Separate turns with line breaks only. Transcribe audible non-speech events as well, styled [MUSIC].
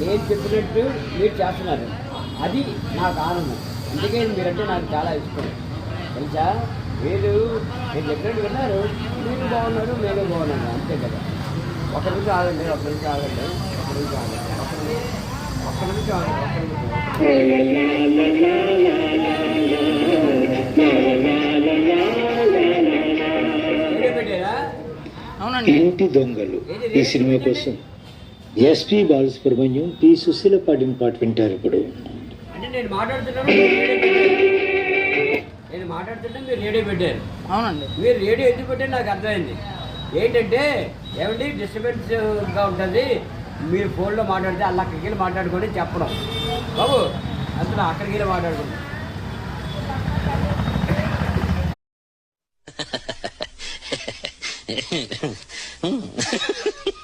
నేను చెప్పినట్టు మీరు చేస్తున్నారు. అది నాకు ఆనందం. అందుకే మీరంటే నాకు చాలా ఇష్టం. తెలుసా? మీరు నేను చెప్పినట్టు విన్నారు. మీరు బాగున్నారు నేను బాగున్నాను. అంతే కదా? ఒక నిమిషం ఆగండి ఒక నిమిషం ఆగండి ఒక నిమిషం ఆగండి ఒక్క నిమిషం ఆగండి. ఒక్క నిమిషం
ఇంటి దొంగలు? ఈ సినిమా కోసం ఎస్పి బాలసుబ్రహ్మణ్యం పి సుశీల పాడిన పాట వింటారు ఇప్పుడు.
అంటే నేను మాట్లాడుతున్నాను మీరు రేడియో పెట్టారు. నేను మాట్లాడుతుంటే మీరు రేడియో పెట్టారు.
అవునండి.
మీరు రేడియో ఎందుకు పెట్టారు? నాకు అర్థమైంది. ఏంటంటే ఏమండి డిస్టర్బెన్స్గా ఉంటుంది. మీరు ఫోన్లో మాట్లాడితే అలా అక్కడికి వెళ్ళి మాట్లాడుకొని చెప్పడం. బాబు అసలు అక్కడికి వెళ్ళి మాట్లాడుకోండి [LAUGHS]